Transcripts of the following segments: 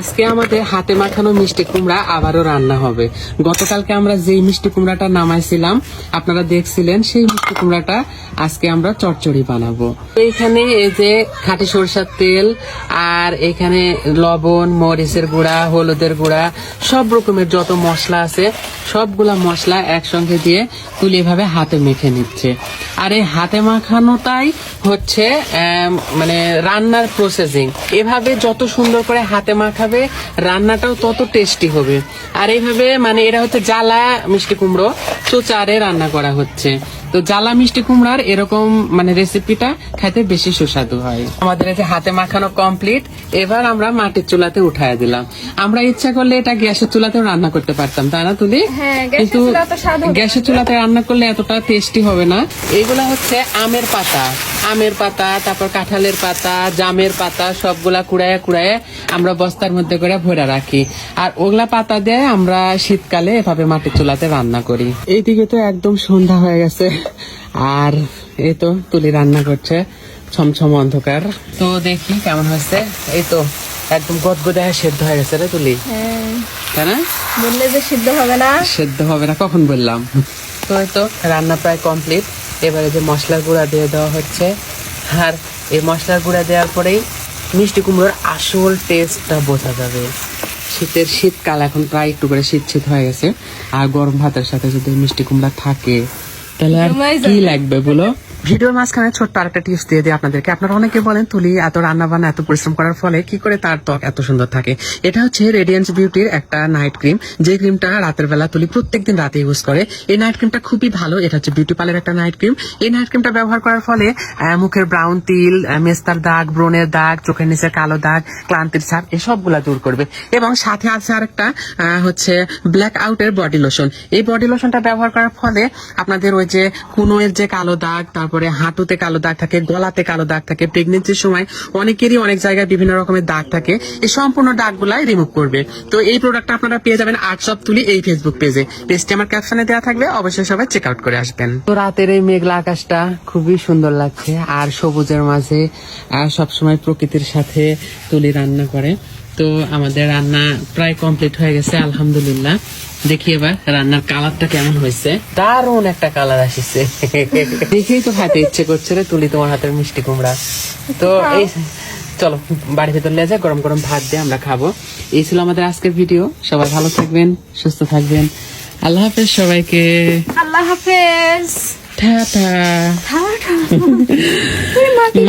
আজকে আমাদের হাতে মাখানো মিষ্টি কুমড়া আবারও রান্না হবে। গতকালকে আমরা যেই মিষ্টি কুমড়াটা নামাইছিলাম, আপনারা দেখছিলেন সেই মিষ্টি কুমড়াটা আজকে আমরা চচ্চড়ি বানাবো। এখানে এই যে খাঁটি সরষার তেল আর এখানে লবণ, মরিচের গুঁড়া, হলুদের গুঁড়া, সব রকমের যত মশলা আছে, সবগুলা মশলা একসঙ্গে দিয়ে তুলে এভাবে হাতে মেখে নিচ্ছে। আর এই হাতে মাখানোটাই হচ্ছে মানে রান্নার প্রসেসিং এভাবে যত সুন্দর করে হাতে মাখাবে, রান্নাটাও তত টেস্টি হবে। আর এইভাবে মানে এটা হচ্ছে জ্বালা মিষ্টি কুমড়ো চোচারে রান্না করা হচ্ছে। তো জ্বালা মিষ্টি কুমড়ার এরকম মানে রেসিপিটা খাইতে বেশি সুস্বাদু হয়। আমাদের এই যে হাতে মাখানো কমপ্লিট এবার আমরা মাটির চুলাতে উঠায় দিলাম। আমরা ইচ্ছা করলে এটা গ্যাসের চুলাতেও রান্না করতে পারতাম তাই না তুলি? হ্যাঁ, কিন্তু। গ্যাসের চুলাতে রান্না করলে এতটা টেস্টি হবে না। এগুলা হচ্ছে আমের পাতা। আমের পাতা তারপর কাঁঠালের পাতা জামের পাতা সবগুলা কুড়ায় কুড়ায় আমরা বস্তার মধ্যে করে ভরে রাখি। আর ওগুলা পাতা দিয়ে আমরা শীতকালে এভাবে মাটির চুলাতে রান্না করি। এইদিকে তো একদম সন্ধ্যা হয়ে গেছে। আর এই তো তুলি রান্না করছে ছমছম অন্ধকার। তো দেখি কেমন হয়েছে। এই তো একদম গদগদে হয়ে সেদ্ধ হয়ে গেছে রে তুলি। হ্যাঁ। তাই না? বললে যে সিদ্ধ হবে না। সেদ্ধ হবে না কখন বললাম। তো এই তো রান্না প্রায় কমপ্লিট এবারে যে মশলার গুঁড়া দিয়ে দেওয়া হচ্ছে আর এই মশলার গুঁড়া দেওয়ার পরেই মিষ্টি কুমড়োর আসল টেস্টটা বোঝা যাবে। শীতের শীতকাল এখন প্রায় একটু করে শীত শীত হয়ে গেছে আর গরম ভাতের সাথে যদি মিষ্টি কুমড়া থাকে তাহলে আর কি লাগবে বলো? ভিডিওর মাঝখানে ছোট্ট আরেকটা টিপস দিয়ে দিই আপনাদেরকে। আপনারা অনেকে বলেন, তুলি, এত রান্না বান্না এত পরিশ্রম করার ফলে কি করে তার ত্বক এত সুন্দর থাকে? এটা হচ্ছে রেডিয়েন্স বিউটির একটা নাইট ক্রিম যে ক্রিমটা রাতের বেলা তুলি, প্রত্যেকদিন রাতে ইউজ করে। এই নাইট ক্রিমটা খুবই ভালো। এটা হচ্ছে বিউটি পার্লার একটা নাইট ক্রিম এই নাইট ক্রিমটা ব্যবহার করার ফলে মুখের ব্রাউন তিল মেস্তার দাগ, ব্রণের দাগ, চোখের নিচে কালো দাগ, ক্লান্তির ছাপ, এসবগুলা দূর করবে। এবং সাথে আছে আরেকটা হচ্ছে ব্ল্যাক আউটের বডি লোশন এই বডি লোশনটা ব্যবহার করার ফলে আপনাদের ওই যে কুনোয়ের যে কালো দাগ, তারপরে হাঁটুতে কালো দাগ থাকে, গলাতে কালো দাগ থাকে। প্রেগনেন্সির সময় অনেকেরই অনেক জায়গায় বিভিন্ন রকমের দাগ থাকে। এই সম্পূর্ণ দাগগুলাই রিমুভ করবে। তো এই প্রোডাক্টটা আপনারা পেয়ে যাবেন আট সব তুলি এই ফেসবুক পেজে পেজটি আমার ক্যাপশনে দেওয়া থাকবে, অবশ্যই সবাই চেক আউট করে আসবেন। তো রাতের এই মেঘলা আকাশটা খুবই সুন্দর লাগছে, আর সবুজের মাঝে সবসময় প্রকৃতির সাথে তুলি রান্না করে। তো আমাদের রান্না প্রায় কমপ্লিট হয়ে গেছে আলহামদুলিল্লাহ। দেখি এবার রান্নার কালারটা কেমন হয়েছে। দারুণ একটা কালার আসছে। দেখেই তো খাইতে ইচ্ছে করছে রে তুলি তোমার হাতের মিষ্টি কুমড়া। তো এই চলো বাড়ি ভেতর নিয়ে যায় গরম গরম ভাত দিয়ে আমরা খাব। এই ছিল আমাদের আজকের ভিডিও সবাই ভালো থাকবেন সুস্থ থাকবেন। আল্লাহ হাফেজ সবাইকে। আল্লাহ হাফেজ।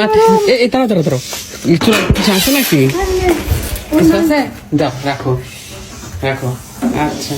মাথা দাঁড়াও দাঁড়াও কিছু আছে নাকি? কিছু আছে দাও রাখো রাখো আচ্ছা